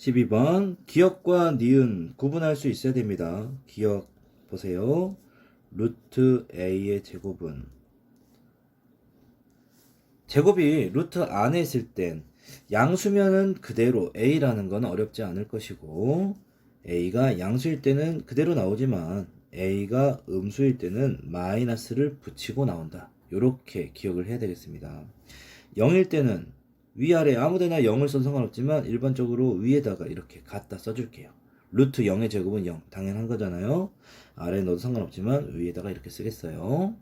12번 기억과 니은 구분할 수 있어야 됩니다. 기억 보세요. 루트 a의 제곱은 제곱이 루트 안에 있을 땐 양수면은 그대로 a라는 건 어렵지 않을 것이고 a가 양수일 때는 그대로 나오지만 a가 음수일 때는 마이너스를 붙이고 나온다. 이렇게 기억을 해야 되겠습니다. 0일 때는 위아래 아무데나 0을 써도 상관없지만 일반적으로 위에다가 이렇게 갖다 써줄게요. 루트 0의 제곱은 0 당연한 거잖아요. 아래 넣어도 상관없지만 위에다가 이렇게 쓰겠어요.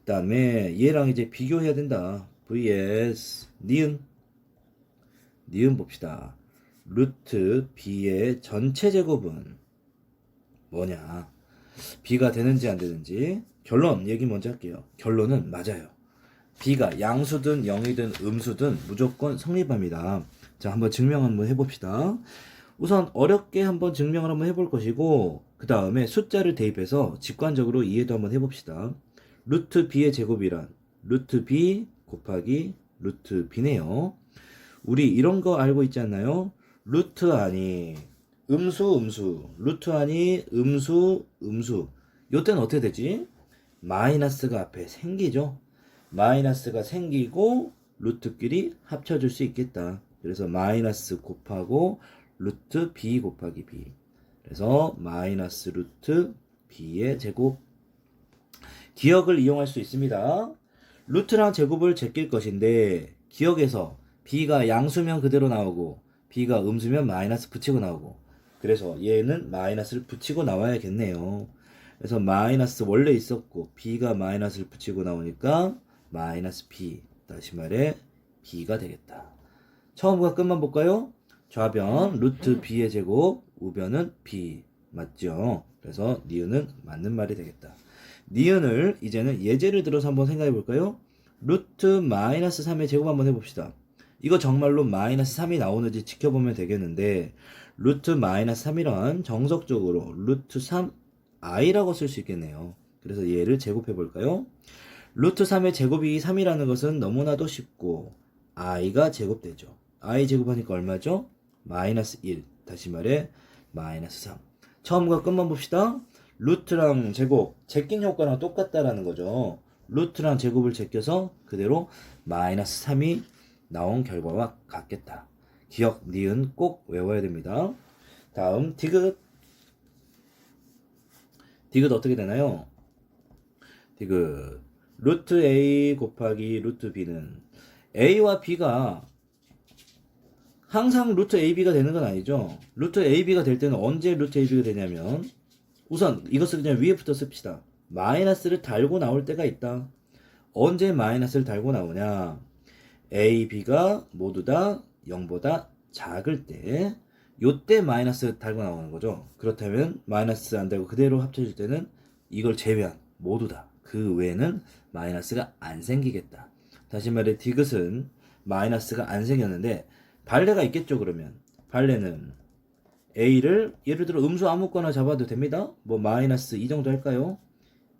그 다음에 얘랑 이제 비교해야 된다. vs 니은 니은 봅시다. 루트 b의 전체 제곱은 뭐냐? b가 되는지 안 되는지 결론 얘기 먼저 할게요. 결론은 맞아요. B가 양수든 0이든 음수든 무조건 성립합니다. 자, 한번 증명 한번 해봅시다. 우선 어렵게 한번 증명을 한번 해볼 것이고 그 다음에 숫자를 대입해서 직관적으로 이해도 한번 해봅시다. 루트 b의 제곱이란 루트 b 곱하기 루트 b네요. 우리 이런 거 알고 있지 않나요? 루트 아니 음수 음수 루트 아니 음수 음수 요때는 어떻게 되지? 마이너스가 앞에 생기죠. 마이너스가 생기고 루트끼리 합쳐줄 수 있겠다. 그래서 마이너스 곱하고 루트 b 곱하기 b. 그래서 마이너스 루트 b의 제곱. 기억을 이용할 수 있습니다. 루트랑 제곱을 제낄 것인데 기억에서 b가 양수면 그대로 나오고 b가 음수면 마이너스 붙이고 나오고 그래서 얘는 마이너스를 붙이고 나와야겠네요. 그래서 마이너스 원래 있었고 b가 마이너스를 붙이고 나오니까 마이너스 b 다시 말해 b가 되겠다. 처음과 끝만 볼까요? 좌변 루트 b의 제곱 우변은 b 맞죠? 그래서 니은은 맞는 말이 되겠다. 니은을 이제는 예제를 들어서 한번 생각해 볼까요? 루트 마이너스 3의 제곱 한번 해봅시다. 이거 정말로 마이너스 3이 나오는지 지켜보면 되겠는데 루트 마이너스 3이란 정석적으로 루트 3 i라고 쓸 수 있겠네요. 그래서 얘를 제곱해 볼까요? 루트 3의 제곱이 3이라는 것은 너무나도 쉽고 i가 제곱되죠. i 제곱하니까 얼마죠? 마이너스 1. 다시 말해 마이너스 3. 처음과 끝만 봅시다. 루트랑 제곱, 제낀 효과랑 똑같다라는 거죠. 루트랑 제곱을 제껴서 그대로 마이너스 3이 나온 결과와 같겠다. 기억, 니은 꼭 외워야 됩니다. 다음, 디귿. 디귿 어떻게 되나요? 디귿. 루트 A 곱하기 루트 B는 A와 B가 항상 루트 AB가 되는 건 아니죠. 루트 AB가 될 때는 언제 루트 AB가 되냐면 우선 이것을 그냥 위에부터 씁시다. 마이너스를 달고 나올 때가 있다. 언제 마이너스를 달고 나오냐? A, B가 모두 다 0보다 작을 때, 요때 마이너스 달고 나오는 거죠. 그렇다면 마이너스 안 달고 그대로 합쳐질 때는 이걸 제외한 모두 다. 그 외에는 마이너스가 안 생기겠다. 다시 말해 디귿은 마이너스가 안 생겼는데 발레가 있겠죠 그러면 발레는 A를 예를 들어 음수 아무거나 잡아도 됩니다. 뭐 마이너스 2 정도 할까요?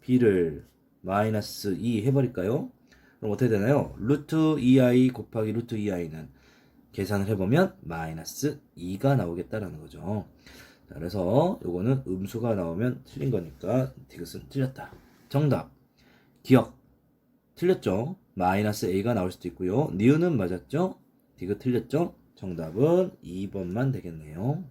B를 마이너스 2 해버릴까요? 그럼 어떻게 되나요? 루트 2i 곱하기 루트 2i는 계산을 해보면 마이너스 2가 나오겠다라는 거죠. 자, 그래서 요거는 음수가 나오면 틀린 거니까 디귿은 틀렸다. 정답. 기억. 틀렸죠? 마이너스 a가 나올 수도 있고요. 니은은 맞았죠? 디귿 틀렸죠? 정답은 2번만 되겠네요.